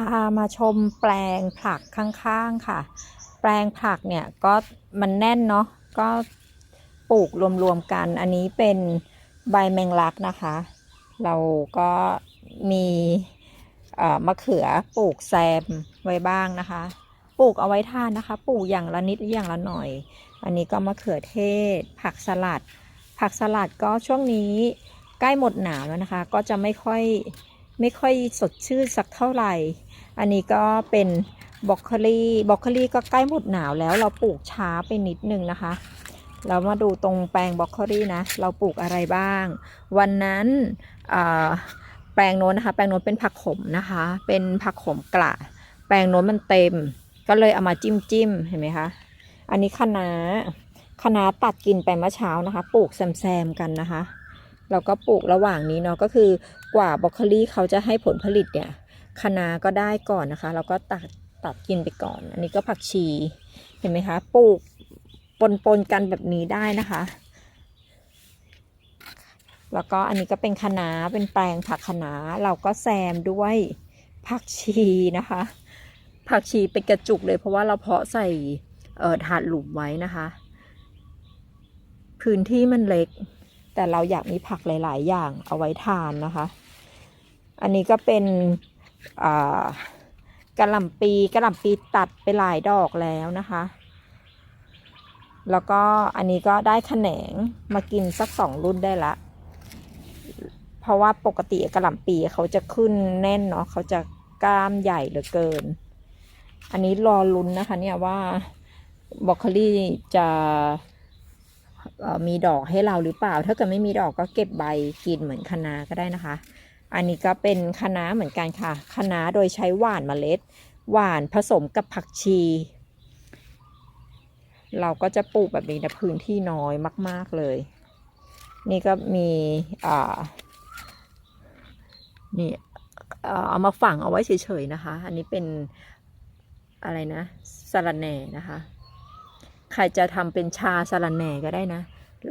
ามาชมแปลงผักข้างๆค่ะ แปลงผักเนี่ยก็มันแน่นเนาะก็ปลูกรวมๆกัน อันนี้เป็นใบแมงลักนะคะ เราก็มีมะเขือปลูกแซมไว้บ้างนะคะ ปลูกเอาไว้ทานนะคะ ปลูกอย่างละนิดอย่างละหน่อย อันนี้ก็มะเขือเทศ ผักสลัด ผักสลัดก็ช่วงนี้ใกล้หมดหนาวแล้วนะคะ ก็จะไม่ค่อย ไม่ค่อยสดชื่นสักเท่าไหร่ อันนี้ก็เป็นบรอกโคลีบรอกโคลีก็ใกล้หมดหนาวแล้วเราปลูกช้าไปนิดนึงนะคะ เรามาดูตรงแปลงบรอกโคลีนะ เราปลูกอะไรบ้าง วันนั้นแปลงโน้นนะคะ แปลงโน้นเป็นผักขมนะคะ เป็นผักขมกละแปลงโน้นมันเต็ม ก็เลยเอามาจิ้มจิ้มๆเห็นไหมคะ อันนี้คะน้าคะน้าตัดกินไปเมื่อเช้านะคะ ปลูกแซมๆกันนะคะ เราก็ปลูกระหว่างนี้เนาะก็คือกว่าบรอกโคลีเขาจะให้ผลผลิตเนี่ยคะน้าก็ได้ก่อนนะคะ เราก็ตัดตัดกินไปก่อน อันนี้ก็ผักชีเห็นไหมคะปลูกปนๆกันแบบนี้ได้นะคะ แล้วก็อันนี้ก็เป็นคะน้าเป็นแปลงผักคะน้าเราก็แซมด้วยผักชีนะคะ ผักชีเป็นกระจุกเลยเพราะว่าเราเพาะใส่เอ่อถาดหลุมไว้นะคะ พื้นที่มันเล็ก แต่เราอยากมีผักหลาย ๆ อย่างเอาไว้ทานนะคะ อันนี้ก็เป็นกระหล่ำปีกระหล่ำปีตัดไปหลายดอกแล้วนะคะ แล้วก็อันนี้ก็ได้ขแขนงมากินสักสองรุ่นได้ละ เพราะว่าปกติกระหล่ำปีเขาจะขึ้นแน่นเนาะเขาจะกล้ามใหญ่เหลือเกิน อันนี้รอลุ้นนะคะเนี่ยว่าบรอกโคลีจะ มีดอกให้เราหรือเปล่า ถ้าเกิดไม่มีดอกก็เก็บใบกินเหมือนคะน้าก็ได้นะคะ อันนี้ก็เป็นคะน้าเหมือนกันค่ะคะน้าโดยใช้หว่านเมล็ด หว่านผสมกับผักชี เราก็จะปลูกแบบนี้นะพื้นที่น้อยมาก ๆเลย นี่ก็มีอ่านี่เอามาฝังเอาไว้เฉยๆนะคะ อันนี้เป็นอะไรนะสะระแหน่นะคะ ใครจะทำเป็นชาสะระแหน่ก็ได้นะ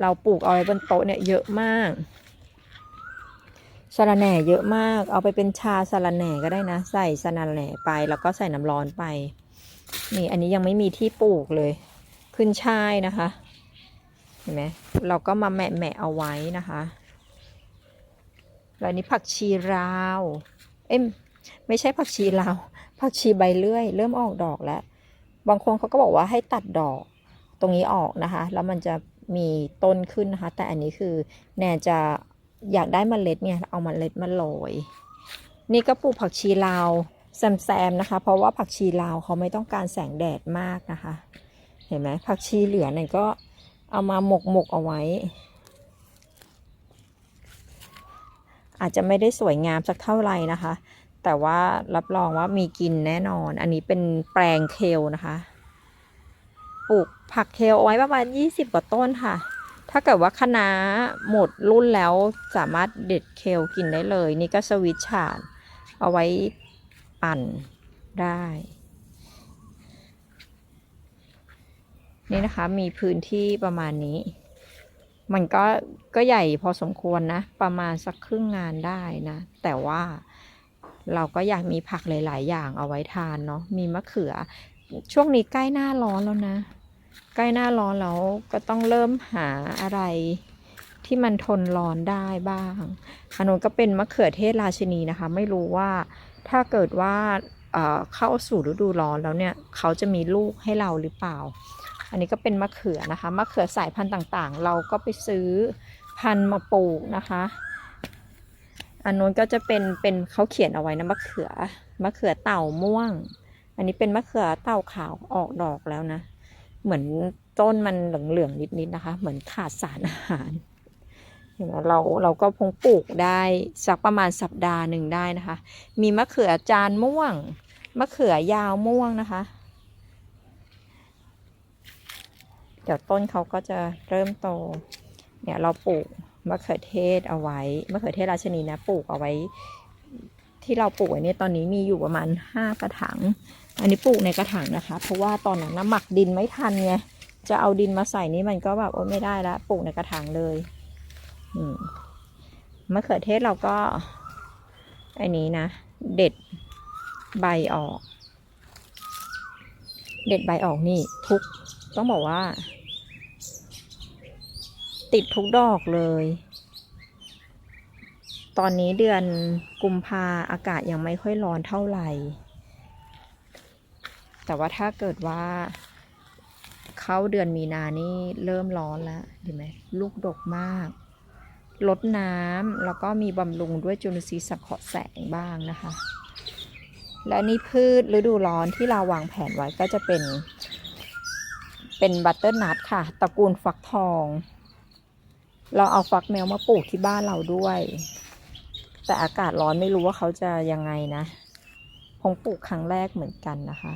เราปลูกเอาไว้บนโต๊ะเนี่ยเยอะมากสะระแหน่เยอะมาก เอาไปเป็นชาสะระแหน่ก็ได้นะ ใส่สะระแหน่ไป แล้วก็ใส่น้ำร้อนไป นี่อันนี้ยังไม่มีที่ปลูกเลย ขึ้นช่ายนะคะ เห็นไหมเราก็มาแมะแมะเอาไว้นะคะแล้วนี้ผักชีราว เอ้ยไม่ใช่ผักชีลาวผักชีใบเลื่อย เริ่มออกดอกแล้ว บางคนเขาก็บอกว่าให้ตัดดอก ตรงนี้ออกนะคะ แล้วมันจะมีต้นขึ้นนะคะ แต่อันนี้คือแนนจะอยากได้เมล็ดเนี่ยเอาเมล็ดมาโรยนี่ก็ปลูกผักชีลาวแซมๆนะคะ เพราะว่าผักชีลาวเขาไม่ต้องการแสงแดดมากนะคะ เห็นไหมผักชีเหลือเนี่ยก็เอามาหมกหมกเอาไว้ อาจจะไม่ได้สวยงามสักเท่าไหร่นะคะ แต่ว่ารับรองว่ามีกินแน่นอน อันนี้เป็นแปลงเคลนะคะ ปลูกผักเคลเอาไว้ประมาณ 20 กว่าต้นค่ะ ถ้าเกิดว่าคณะหมดรุ่นแล้วสามารถเด็ดเคลกินได้เลย นี่ก็สวิตช์ชาร์ดเอาไว้ปั่นได้ นี่นะคะมีพื้นที่ประมาณนี้ มันก็ก็ใหญ่พอสมควรนะ ประมาณสักครึ่งงานได้นะ แต่ว่าเราก็อยากมีผักหลาย ๆ อย่างเอาไว้ทานเนาะ มีมะเขือ ช่วงนี้ใกล้หน้าร้อนแล้วนะ ใกล้หน้าร้อนแล้วก็ต้องเริ่มหาอะไรที่มันทนร้อนได้บ้างอันนู้นก็เป็นมะเขือเทศราชินีนะคะ ไม่รู้ว่าถ้าเกิดว่าเอ่อเข้าสู่ฤดูร้อนแล้วเนี่ยเขาจะมีลูกให้เราหรือเปล่า อันนี้ก็เป็นมะเขือนะคะ มะเขือสายพันธุ์ต่างๆ เราก็ไปซื้อพันธุ์มาปลูกนะคะ อันนู้นก็จะเป็นเป็นเขาเขียนเอาไว้นะมะเขือมะเขือเต่าม่วง อันนี้เป็นมะเขือเต่าขาวออกดอกแล้วนะ เหมือนต้นมันเหลืองๆนิดๆนะคะ เหมือนขาดสารอาหารเห็นไหมเราเราก็คงปลูกได้สักประมาณสัปดาห์หนึ่งได้นะคะ มีมะเขือจานม่วง มะเขือยาวม่วงนะคะ เดี๋ยวต้นเขาก็จะเริ่มโต เนี่ยเราปลูกมะเขือเทศเอาไว้ มะเขือเทศราชนีนะปลูกเอาไว้ ที่เราปลูกไว้เนี่ยตอนนี้มีอยู่ประมาณห้ากระถางอันนี้ปลูกในกระถางนะคะ เพราะว่าตอนนั้นนะหมักดินไม่ทันไงจะเอาดินมาใส่นี่มันก็แบบโอ้ไม่ได้ละปลูกในกระถางเลยมะเขือเทศเราก็ อันนี้นะ เด็ดใบออก เด็ดใบออกนี่ทุกต้องบอกว่า ติดทุกดอกเลย ตอนนี้เดือนกุมภาอากาศยังไม่ค่อยร้อนเท่าไหร่ แต่ว่าถ้าเกิดว่า เข้าเดือนมีนานี่เริ่มร้อนแล้วเห็นไหมลูกดกมากลดน้ำแล้วก็มีบำรุงด้วยจุลินทรีย์สังเคราะห์แสงบ้างนะคะ และนี่พืชฤดูร้อนที่เราวางแผนไว้ก็จะเป็น เป็นบัตเตอร์นัทค่ะตระกูลฟักทอง เราเอาฟักแมวมาปลูกที่บ้านเราด้วย แต่อากาศร้อนไม่รู้ว่าเขาจะยังไงนะคงปลูกครั้งแรกเหมือนกันนะคะ